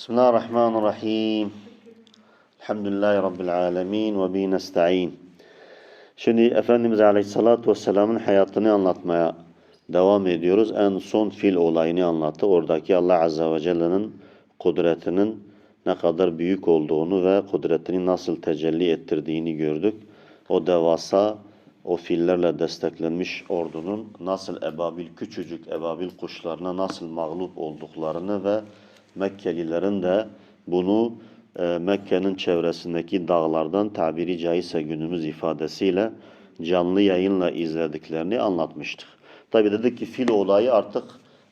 Bismillahirrahmanirrahim. Elhamdülillahi Rabbil alemin ve bi nesta'in. Şimdi Efendimiz Aleyhisselatü Vesselam'ın hayatını anlatmaya devam ediyoruz. En son fil olayını anlattı. Oradaki Allah Azze ve Celle'nin kudretinin ne kadar büyük olduğunu ve kudretini nasıl tecelli ettirdiğini gördük. O devasa, o fillerle desteklenmiş ordunun nasıl ebabil, küçücük ebabil kuşlarına nasıl mağlup olduklarını ve Mekkelilerin de bunu e, Mekke'nin çevresindeki dağlardan tabiri caizse günümüz ifadesiyle canlı yayınla izlediklerini anlatmıştık. Tabi dedik ki fil olayı artık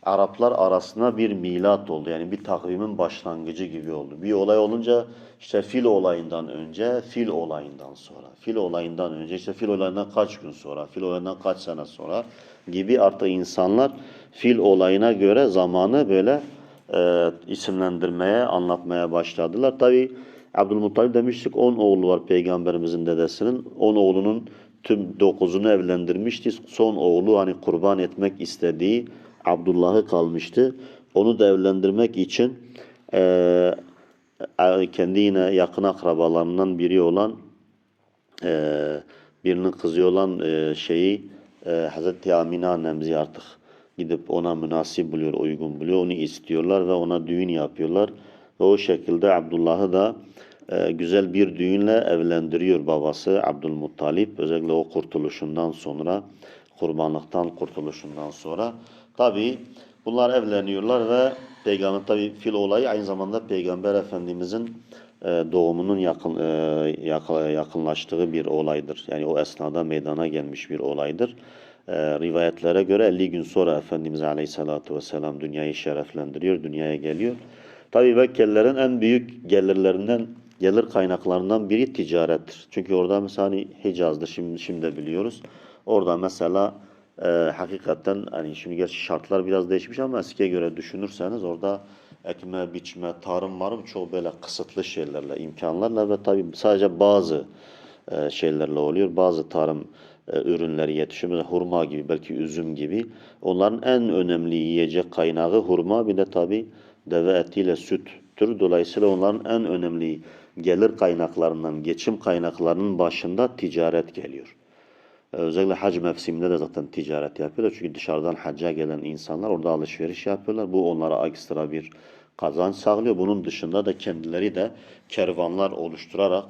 Araplar arasında bir milat oldu. Yani bir takvimin başlangıcı gibi oldu. Bir olay olunca işte fil olayından önce, fil olayından sonra, fil olayından önce, işte fil olayından kaç gün sonra, fil olayından kaç sene sonra gibi artık insanlar fil olayına göre zamanı böyle e, isimlendirmeye, anlatmaya başladılar. Tabi Abdülmuttalip demiştik 10 oğlu var peygamberimizin dedesinin. 10 oğlunun tüm 9'unu evlendirmişti. Son oğlu hani kurban etmek istediği Abdullah'ı kalmıştı. Onu da evlendirmek için e, kendi yine yakın akrabalarından biri olan e, birinin kızı olan e, şeyi e, Hazreti Amine annemizi artık gidip ona münasip buluyor, uygun buluyor. Onu istiyorlar ve ona düğün yapıyorlar. Ve o şekilde Abdullah'ı da e, güzel bir düğünle evlendiriyor babası Abdülmuttalip. Özellikle o kurtuluşundan sonra, kurbanlıktan kurtuluşundan sonra. Tabi bunlar evleniyorlar ve peygamber tabi fil olayı aynı zamanda peygamber efendimizin doğumunun yakın, e, yakınlaştığı bir olaydır. Yani o esnada meydana gelmiş bir olaydır. E, rivayetlere göre 50 gün sonra Efendimiz Aleyhisselatü Vesselam dünyayı şereflendiriyor, dünyaya geliyor. Tabi Mekkelilerin en büyük gelirlerinden, gelir kaynaklarından biri ticarettir. Çünkü orada mesela hani Hicaz'dır, şimdi, şimdi de biliyoruz. Orada mesela e, hakikaten hani şimdi gerçi şartlar biraz değişmiş ama eskiye göre düşünürseniz orada ekme, biçme, tarım varım çok böyle kısıtlı şeylerle, imkanlarla ve tabi sadece bazı e, şeylerle oluyor. Bazı tarım e, ürünleri yetişiyor. Mesela hurma gibi, belki üzüm gibi. Onların en önemli yiyecek kaynağı hurma. Bir de tabi deve etiyle süttür. Dolayısıyla onların en önemli gelir kaynaklarından, geçim kaynaklarının başında ticaret geliyor. E, özellikle hac mevsiminde de zaten ticaret yapıyorlar. Çünkü dışarıdan hacca gelen insanlar orada alışveriş yapıyorlar. Bu onlara ekstra bir kazanç sağlıyor. Bunun dışında da kendileri de kervanlar oluşturarak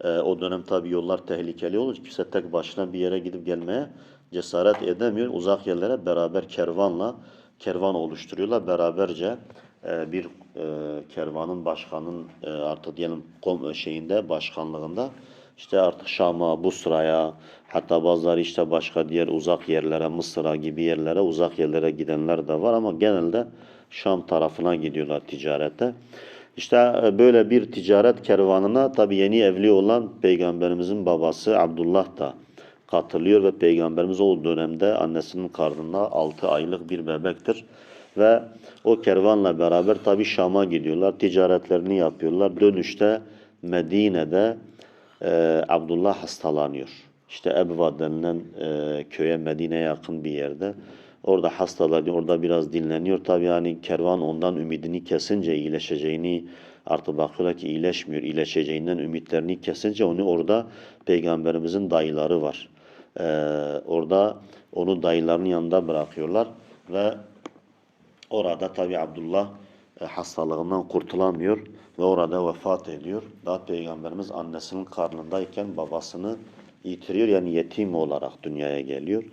e, o dönem tabi yollar tehlikeli olur. Kimse tek başına bir yere gidip gelmeye cesaret edemiyor. Uzak yerlere beraber kervanla kervan oluşturuyorlar. Beraberce e, bir e, kervanın başkanın e, artık diyelim kom şeyinde başkanlığında işte artık Şam'a, Busra'ya hatta bazıları işte başka diğer uzak yerlere, Mısır'a gibi yerlere, uzak yerlere gidenler de var ama genelde Şam tarafına gidiyorlar ticarete. İşte e, böyle bir ticaret kervanına tabi yeni evli olan peygamberimizin babası Abdullah da katılıyor ve peygamberimiz o dönemde annesinin karnında 6 aylık bir bebektir. Ve o kervanla beraber tabi Şam'a gidiyorlar, ticaretlerini yapıyorlar. Dönüşte Medine'de e, Abdullah hastalanıyor. İşte Ebva denilen e, köye Medine'ye yakın bir yerde. Orada hastalanıyor, orada biraz dinleniyor. Tabii yani kervan ondan ümidini kesince iyileşeceğini artık bakıyorlar ki iyileşmiyor. İyileşeceğinden ümitlerini kesince onu orada peygamberimizin dayıları var. Ee, orada onu dayılarının yanında bırakıyorlar ve orada tabii Abdullah e, hastalığından kurtulamıyor ve orada vefat ediyor. Daha peygamberimiz annesinin karnındayken babasını yitiriyor yani yetim olarak dünyaya geliyor.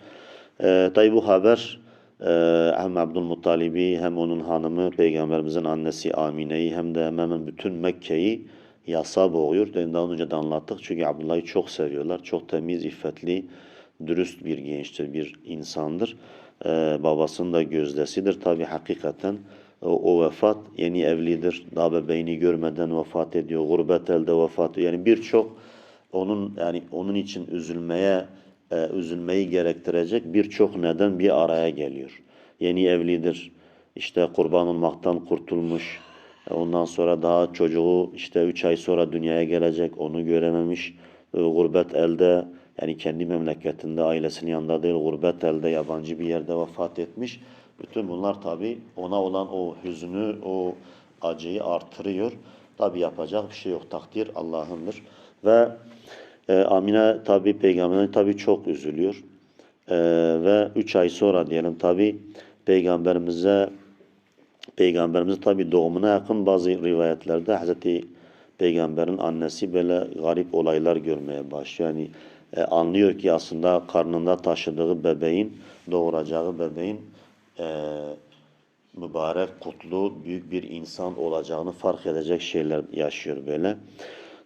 Ee, tabi bu haber e, hem Abdülmuttalib'i hem onun hanımı peygamberimizin annesi Amine'yi hem de hemen bütün Mekke'yi yasa boğuyor. Daha önce de anlattık çünkü Abdullah'ı çok seviyorlar. Çok temiz, iffetli, dürüst bir gençtir, bir insandır. Ee, babasının da gözdesidir. Tabi hakikaten o, vefat yeni evlidir. Daha bebeğini görmeden vefat ediyor. Gurbet elde vefat ediyor. Yani birçok onun yani onun için üzülmeye e, üzülmeyi gerektirecek birçok neden bir araya geliyor. Yeni evlidir, işte kurban olmaktan kurtulmuş, e, ondan sonra daha çocuğu işte 3 ay sonra dünyaya gelecek, onu görememiş, e, gurbet elde, yani kendi memleketinde, ailesinin yanında değil, gurbet elde, yabancı bir yerde vefat etmiş. Bütün bunlar tabi ona olan o hüznü, o acıyı artırıyor. Tabi yapacak bir şey yok. Takdir Allah'ındır. Ve e, Amine tabi peygamberine tabi çok üzülüyor. E, ve üç ay sonra diyelim tabi peygamberimize Peygamberimiz tabi doğumuna yakın bazı rivayetlerde Hazreti Peygamber'in annesi böyle garip olaylar görmeye başlıyor. Yani e, anlıyor ki aslında karnında taşıdığı bebeğin, doğuracağı bebeğin e, mübarek, kutlu, büyük bir insan olacağını fark edecek şeyler yaşıyor böyle.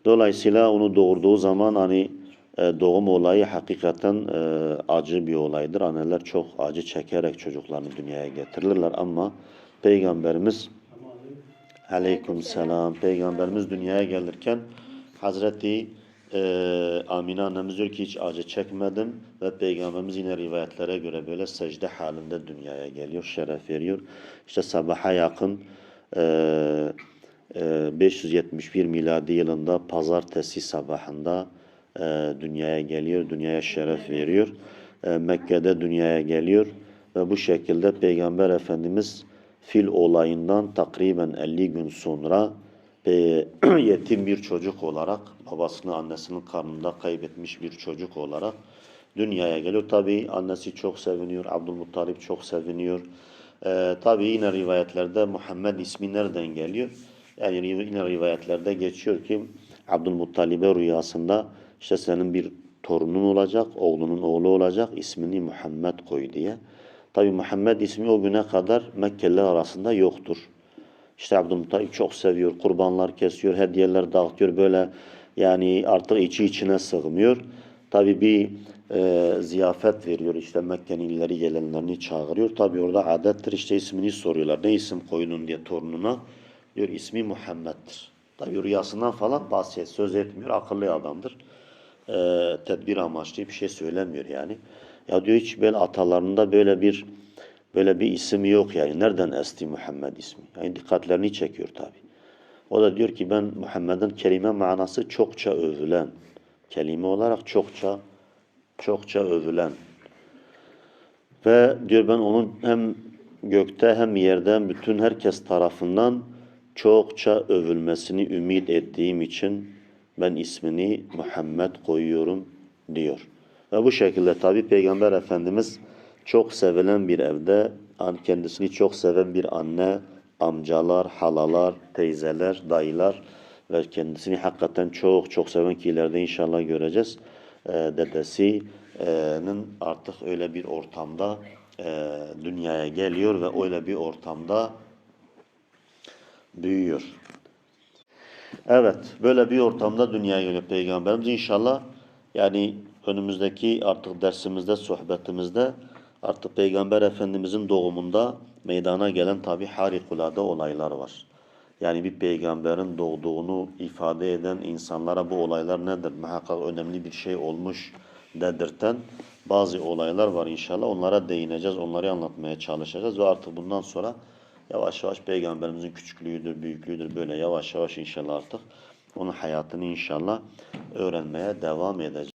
Dolayısıyla onu doğurduğu zaman hani e, doğum olayı hakikaten e, acı bir olaydır. Anneler çok acı çekerek çocuklarını dünyaya getirirler ama Peygamberimiz Aleyküm selam. Peygamberimiz dünyaya gelirken Hazreti e, Amine annemiz diyor ki hiç acı çekmedim ve Peygamberimiz yine rivayetlere göre böyle secde halinde dünyaya geliyor, şeref veriyor. İşte sabaha yakın e, e, 571 miladi yılında pazartesi sabahında e, dünyaya geliyor, dünyaya şeref veriyor. E, Mekke'de dünyaya geliyor ve bu şekilde Peygamber Efendimiz fil olayından takriben 50 gün sonra yetim bir çocuk olarak babasını annesinin karnında kaybetmiş bir çocuk olarak dünyaya geliyor. Tabi annesi çok seviniyor, Abdülmuttalip çok seviniyor. E, Tabi yine rivayetlerde Muhammed ismi nereden geliyor? Yani yine rivayetlerde geçiyor ki Abdülmuttalib'e rüyasında işte senin bir torunun olacak, oğlunun oğlu olacak, ismini Muhammed koy diye. Tabi Muhammed ismi o güne kadar Mekkeliler arasında yoktur. İşte Abdülmuttalip çok seviyor, kurbanlar kesiyor, hediyeler dağıtıyor böyle yani artık içi içine sığmıyor. Tabi bir e, ziyafet veriyor işte Mekke'nin ileri gelenlerini çağırıyor. Tabi orada adettir işte ismini soruyorlar. Ne isim koyunun diye torununa. Diyor ismi Muhammed'dir. Tabi rüyasından falan bahset, söz etmiyor. Akıllı adamdır. E, tedbir amaçlı bir şey söylemiyor yani. Ya diyor hiç böyle atalarında böyle bir böyle bir isim yok yani. Nereden esti Muhammed ismi? Yani dikkatlerini çekiyor tabi. O da diyor ki ben Muhammed'in kelime manası çokça övülen. Kelime olarak çokça çokça övülen. Ve diyor ben onun hem gökte hem yerde hem bütün herkes tarafından çokça övülmesini ümit ettiğim için ben ismini Muhammed koyuyorum diyor. Ve bu şekilde tabi Peygamber Efendimiz çok sevilen bir evde kendisini çok seven bir anne, amcalar, halalar, teyzeler, dayılar ve kendisini hakikaten çok çok seven ki ileride inşallah göreceğiz. Ee, dedesinin artık öyle bir ortamda e, dünyaya geliyor ve öyle bir ortamda büyüyor. Evet, böyle bir ortamda dünyaya geliyor Peygamberimiz. İnşallah yani önümüzdeki artık dersimizde, sohbetimizde artık Peygamber Efendimizin doğumunda meydana gelen tabi harikulade olaylar var. Yani bir peygamberin doğduğunu ifade eden insanlara bu olaylar nedir? Muhakkak önemli bir şey olmuş dedirten bazı olaylar var inşallah. Onlara değineceğiz, onları anlatmaya çalışacağız ve artık bundan sonra yavaş yavaş peygamberimizin küçüklüğüdür, büyüklüğüdür böyle yavaş yavaş inşallah artık onun hayatını inşallah öğrenmeye devam edeceğiz.